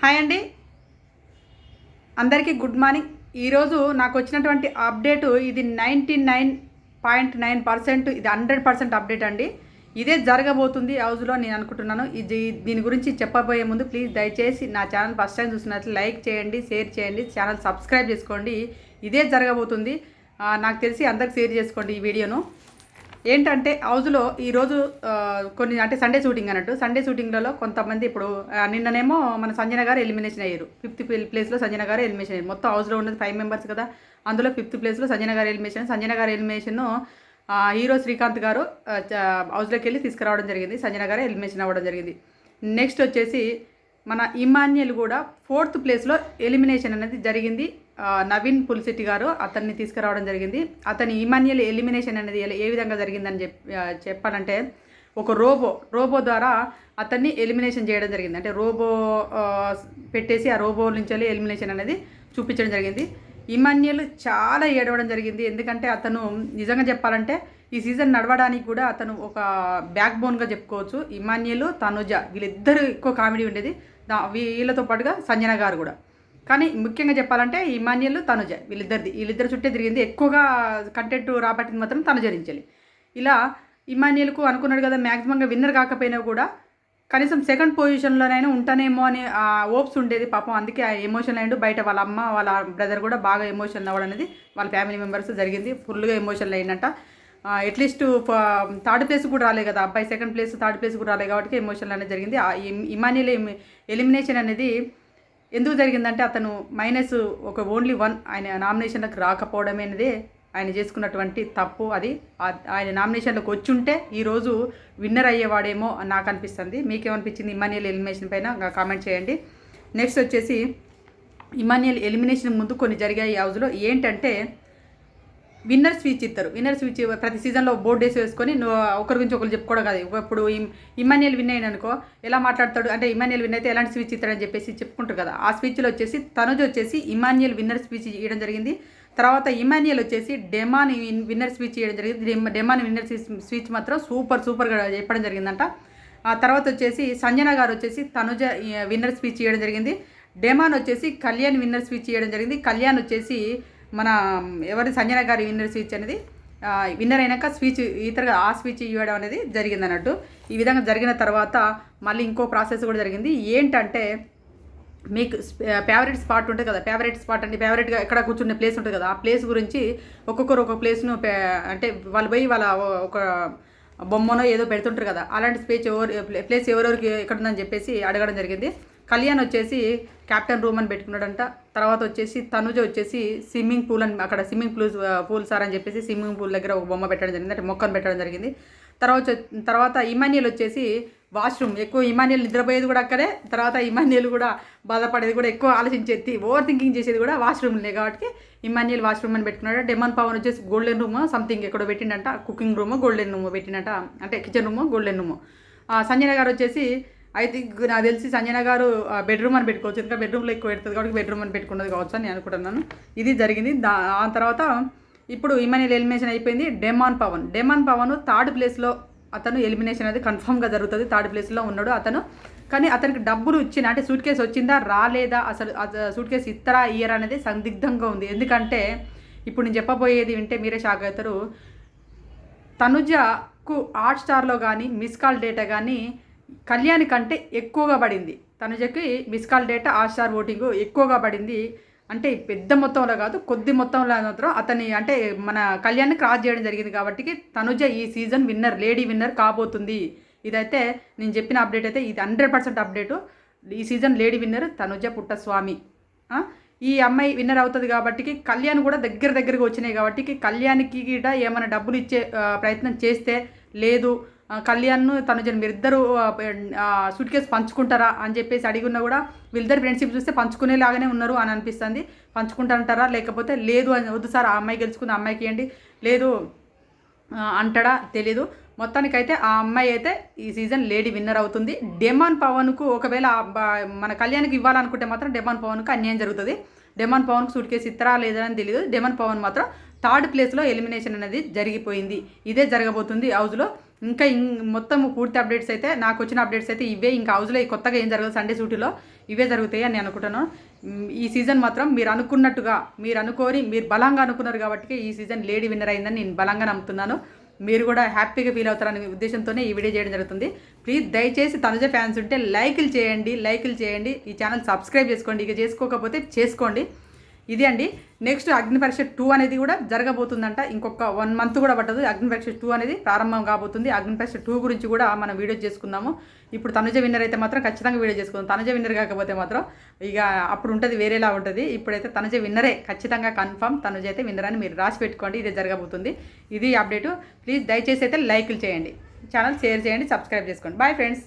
Hi అండి. అందరికీ good morning. ఈరోజు నాకు వచ్చినటువంటి అప్డేట్ ఇది ninety nine point nine percent ఇది హండ్రెడ్ పర్సెంట్ అప్డేట్ అండి. ఇదే జరగబోతుంది హౌస్లో నేను అనుకుంటున్నాను. ఇది దీని గురించి చెప్పబోయే ముందు ప్లీజ్ దయచేసి నా ఛానల్ ఫస్ట్ టైం చూసినట్లు లైక్ చేయండి షేర్ చేయండి ఛానల్ సబ్స్క్రైబ్ చేసుకోండి. ఇదే జరగబోతుంది. నాకు తెలిసి అందరికి షేర్ చేసుకోండి ఈ వీడియోను. ఏంటంటే హౌస్లో ఈరోజు కొన్ని అంటే సండే షూటింగ్ అన్నట్టు సండే షూటింగ్లలో కొంతమంది ఇప్పుడు నిన్ననేమో మన సంజన గారు ఎలిమినేషన్ అయ్యారు. ఫిఫ్త్ ప్లేస్లో సంజన గారు ఎలిమినేషన్ అయ్యారు. మొత్తం హౌస్లో ఉన్నది ఫైవ్ మెంబర్స్ కదా. అందులో ఫిఫ్త్ ప్లేస్లో సంజన గారు ఎలిమినేషన్. సంజన గారు ఎలిమినేషన్ హీరో శ్రీకాంత్ గారు హౌస్లోకి వెళ్ళి తీసుకురావడం జరిగింది. సంజన గారు ఎలిమినేషన్ అవ్వడం జరిగింది. నెక్స్ట్ వచ్చేసి మన ఇమాన్యుల్ కూడా ఫోర్త్ ప్లేస్లో ఎలిమినేషన్ అనేది జరిగింది. నవీన్ పులిశెట్టి గారు అతన్ని తీసుకురావడం జరిగింది. అతని ఇమాన్యుల్ ఎలిమినేషన్ అనేది ఎలా- ఏ విధంగా జరిగిందని చెప్ చెప్పాలంటే ఒక రోబో రోబో ద్వారా అతన్ని ఎలిమినేషన్ చేయడం జరిగింది. అంటే రోబో పెట్టేసి ఆ రోబో నుంచి వెళ్ళి ఎలిమినేషన్ అనేది చూపించడం జరిగింది. ఇమాన్యుల్ చాలా ఏడవడం జరిగింది. ఎందుకంటే అతను నిజంగా చెప్పాలంటే ఈ సీజన్ నడవడానికి కూడా అతను ఒక బ్యాక్ బోన్గా చెప్పుకోవచ్చు ఇమాన్యుల్ తనుజ వీళ్ళిద్దరు ఎక్కువ కామెడీ ఉండేది. వీళ్ళతో పాటుగా సంజన గారు కూడా. కానీ ముఖ్యంగా చెప్పాలంటే ఇమాన్యుల్ తనుజ వీళ్ళిద్దరిది. వీళ్ళిద్దరు చుట్టే తిరిగింది. ఎక్కువగా కంటెంట్ రాబట్టింది మాత్రం తనుజ నుంచి ఇలా ఇమాన్యుల్కు అనుకున్నాడు కదా మ్యాక్సిమంగా విన్నర్ కాకపోయినా కూడా కనీసం సెకండ్ పొజిషన్లోనైనా ఉంటానేమో అని ఆ ఓప్స్ ఉండేది పాపం. అందుకే ఆ ఎమోషన్ అయ్యిండు బయట వాళ్ళ అమ్మ వాళ్ళ బ్రదర్ కూడా బాగా ఎమోషన్ అవ్వడం అనేది వాళ్ళ ఫ్యామిలీ మెంబర్స్ జరిగింది. ఫుల్గా ఎమోషన్ అయిందంట. అట్లీస్ట్ థర్డ్ ప్లేస్ కూడా రాలేదు కదా. అబ్బాయి సెకండ్ ప్లేస్ థర్డ్ ప్లేస్ కూడా రాలేదు కాబట్టి ఎమోషన్ అనేది జరిగింది. ఆ ఇమ్- ఇమాన్యుల్ ఎలిమినేషన్ అనేది ఎందుకు జరిగిందంటే అతను మైనస్ ఒక ఓన్లీ వన్ ఆయన నామినేషన్లకు రాకపోవడం అనేది ఆయన చేసుకున్నటువంటి తప్పు అది. ఆయన నామినేషన్లోకి వచ్చి ఉంటే ఈరోజు విన్నర్ అయ్యేవాడేమో నాకు అనిపిస్తుంది. మీకేమనిపించింది? ఇమానియల్ ఎలిమినేషన్ పైన కామెంట్ చేయండి. నెక్స్ట్ వచ్చేసి ఇమానియల్ ఎలిమినేషన్ ముందు కొన్ని జరిగాయి ఈ హౌస్లో ఏంటంటే విన్నర్ స్పీచ్ ఇస్తారు. విన్నర్ స్పీచ్ ప్రతి సీజన్లో బోర్డు వేసి వేసుకొని ఒకరి గురించి ఒకరు చెప్పుకోవడం కాదు. ఇప్పుడు ఇమ్- ఇమాన్యుల్ విన్ అయిన అనుకో ఎలా మాట్లాడతాడు? అంటే ఇమాన్యుల్ విన్ అయితే ఎలాంటి స్పీచ్ ఇస్తాడని చెప్పేసి చెప్పుకుంటారు కదా. ఆ స్పీచ్లో వచ్చేసి తనుజ్ వచ్చేసి ఇమాన్యుల్ విన్నర్ స్పీచ్ ఇవ్వడం జరిగింది. తర్వాత ఇమాన్యుయల్ వచ్చేసి డెమాన్ విన్నర్ స్పీచ్ ఇవ్వడం జరిగింది. డెమాన్ విన్నర్ స్పీచ్ మాత్రం సూపర్ సూపర్గా చెప్పడం జరిగిందంట. ఆ తర్వాత వచ్చేసి సంజన గారు వచ్చేసి తనుజ విన్నర్ స్పీచ్ ఇవ్వడం జరిగింది. డెమాన్ వచ్చేసి కళ్యాణ్ విన్నర్ స్పీచ్ ఇవ్వడం జరిగింది. కళ్యాణ్ వచ్చేసి మన ఎవరి సంజన గారి విన్నర్ స్పీచ్ అనేది విన్నర్ అయినాక స్పీచ్ ఇతరుగా ఆ స్పీచ్ ఇవ్వడం అనేది జరిగింది అన్నట్టు. ఈ విధంగా జరిగిన తర్వాత మళ్ళీ ఇంకో ప్రాసెస్ కూడా జరిగింది. ఏంటంటే మీకు ఫేవరెట్ స్పాట్ ఉంటుంది కదా ఫేవరెట్ స్పాట్ అంటే ఫేవరెట్గా ఎక్కడ కూర్చునే ప్లేస్ ఉంటుంది కదా ఆ ప్లేస్ గురించి ఒక్కొక్కరు ఒక ప్లేస్ను అంటే వాళ్ళు పోయి వాళ్ళ ఒక బొమ్మనో ఏదో పెడుతుంటారు కదా అలాంటి స్పేస్ ఎవరు ప్లేస్ ఎవరెవరికి ఎక్కడ ఉందని చెప్పేసి అడగడం జరిగింది. కళ్యాణ్ వచ్చేసి క్యాప్టెన్ రూమ్ అని పెట్టుకున్నాడంట. తర్వాత వచ్చేసి తనుజ వచ్చేసి స్విమ్మింగ్ పూల్ అని అక్కడ స్విమ్మింగ్ పూల్ పూల్ సార్ అని చెప్పేసి స్విమ్మింగ్ పూల్ దగ్గర ఒక బొమ్మ పెట్టడం జరిగింది. అంటే మొక్కను పెట్టడం జరిగింది. తర్వాత తర్వాత ఇమానియల్ వచ్చేసి వాష్రూమ్. ఎక్కువ ఇమానియల్ నిద్రపోయేది కూడా అక్కడే. తర్వాత ఇమానియల్ కూడా బాధపడేది కూడా ఎక్కువ ఆలోచించేది ఓవర్ థింకింగ్ చేసేది కూడా వాష్రూమ్లే కాబట్టి ఇమానియల్ వాష్రూమ్ అని పెట్టుకున్నాడు. డెమన్ పవన్ వచ్చేసి గోల్డెన్ రూమ్ సంథింగ్ ఎక్కడో పెట్టిండంట. కుకింగ్ రూమ్ గోల్డెన్ రూమ్ పెట్టిండంట. అంటే kitchen room golden room. Sanjay గారు వచ్చేసి ఐ థింక్ నాకు తెలిసి సంజన గారు బెడ్రూమ్ అని పెట్టుకోవచ్చు. ఇంకా బెడ్రూమ్లో ఎక్కువ పెడుతుంది కాబట్టి బెడ్రూమ్ అని పెట్టుకున్నది కావచ్చు అని అనుకుంటున్నాను. ఇది జరిగింది. దా ఆ తర్వాత ఇప్పుడు ఇమాన్యుల్ ఎలిమినేషన్ అయిపోయింది. Demon Pawan. Demon Pawan third ప్లేస్లో అతను ఎలిమినేషన్ అనేది కన్ఫామ్గా జరుగుతుంది. థర్డ్ ప్లేస్లో ఉన్నాడు అతను. కానీ అతనికి డబ్బులు ఇచ్చిన అంటే సూట్ కేసు వచ్చిందా రాలేదా అసలు సూట్ కేసు ఇస్తారా ఇయర్ అనేది సందిగ్ధంగా ఉంది. ఎందుకంటే ఇప్పుడు నేను చెప్పబోయేది వింటే మీరే షాక్ అవుతారు. తనుజకు హాట్ స్టార్లో కానీ మిస్ కాల్ డేటా కానీ కళ్యాణి కంటే ఎక్కువగా పడింది. తనుజకి miss call data Hotstar voting ఎక్కువగా పడింది. అంటే పెద్ద మొత్తంలో కాదు కొద్ది మొత్తంలో మాత్రం అతని అంటే మన కళ్యాణ్ని క్రాస్ చేయడం జరిగింది కాబట్టి తనుజ ఈ సీజన్ విన్నర్ లేడీ విన్నర్ కాబోతుంది. ఇదైతే నేను చెప్పిన అప్డేట్ అయితే ఇది హండ్రెడ్ పర్సెంట్ అప్డేటు. ఈ season lady winner Tanuja Puttaswamy. ఈ అమ్మాయి విన్నర్ అవుతుంది కాబట్టి కళ్యాణ్ కూడా దగ్గర దగ్గరగా వచ్చినాయి కాబట్టి కళ్యాణ్కి కూడా ఏమైనా డబ్బులు ఇచ్చే ప్రయత్నం చేస్తే లేదు. కళ్యాణ్ తనుజన్ మీరిద్దరు సూట్ కేసు పంచుకుంటారా అని చెప్పేసి అడిగినా కూడా వీళ్ళిద్దరు ఫ్రెండ్షిప్ చూస్తే పంచుకునేలాగానే ఉన్నారు అని అనిపిస్తుంది. పంచుకుంటారంటారా? లేకపోతే లేదు అని వద్దు సార్ ఆ అమ్మాయి గెలుచుకుంది ఆ అమ్మాయికి ఏంటి? లేదు అంటాడా? తెలీదు. మొత్తానికైతే ఆ అమ్మాయి అయితే ఈ సీజన్ లేడీ విన్నర్ అవుతుంది. డెమాన్ పవన్కు ఒకవేళ మన కళ్యాణ్కి ఇవ్వాలనుకుంటే మాత్రం డెమాన్ పవన్కు అన్యాయం జరుగుతుంది. డెమాన్ పవన్కు సూట్ కేసు ఇస్తారా లేదా అని తెలియదు డెమాన్ పవన్ మాత్రం థర్డ్ ప్లేస్లో ఎలిమినేషన్ అనేది జరిగిపోయింది. ఇదే జరగబోతుంది హౌస్లో. ఇంకా ఇం- మొత్తం పూర్తి అప్డేట్స్ అయితే నాకు వచ్చిన అప్డేట్స్ అయితే ఇవే. ఇంకా హౌస్లో కొత్తగా ఏం జరగదు సండే షూటీలో ఇవే జరుగుతాయి అని నేను అనుకుంటున్నాను. ఈ సీజన్ మాత్రం మీరు అనుకున్నట్టుగా మీరు అనుకోని మీరు బలంగా అనుకున్నారు కాబట్టి ఈ సీజన్ లేడీ విన్నర్ అయిందని నేను బలంగా నమ్ముతున్నాను. మీరు కూడా హ్యాపీగా ఫీల్ అవుతారనే ఉద్దేశంతోనే ఈ వీడియో చేయడం జరుగుతుంది. ప్లీజ్ దయచేసి తనుజ ఫ్యాన్స్ ఉంటే లైకులు చేయండి లైకులు చేయండి. ఈ ఛానల్ సబ్స్క్రైబ్ చేసుకోండి. ఇక చేసుకోకపోతే చేసుకోండి. ఇది అండి. నెక్స్ట్ అగ్నిపరీక్ష టూ అనేది కూడా జరగబోతుందంట. ఇంకొక వన్ మంత్ కూడా పట్టదు. అగ్నిపరీక్ష టూ అనేది ప్రారంభం కాబోతుంది. అగ్నిపరీక్ష టూ గురించి కూడా మనం వీడియో చేసుకుందాము. ఇప్పుడు తనుజ విన్నర్ అయితే మాత్రం ఖచ్చితంగా వీడియో చేసుకుందాం. తనుజ విన్నర్ కాకపోతే మాత్రం ఇక అప్పుడు ఉంటుంది వేరేలా ఉంటుంది. ఇప్పుడైతే తనుజ విన్నరే ఖచ్చితంగా కన్ఫర్మ్ తనుజ అయితే విన్నర్ అని మీరు రాసి పెట్టుకోండి. ఇదే జరగబోతుంది. ఇది అప్డేటు ప్లీజ్ దయచేసి అయితే లైక్లు చేయండి. ఛానల్ షేర్ చేయండి సబ్స్క్రైబ్ చేసుకోండి. Bye friends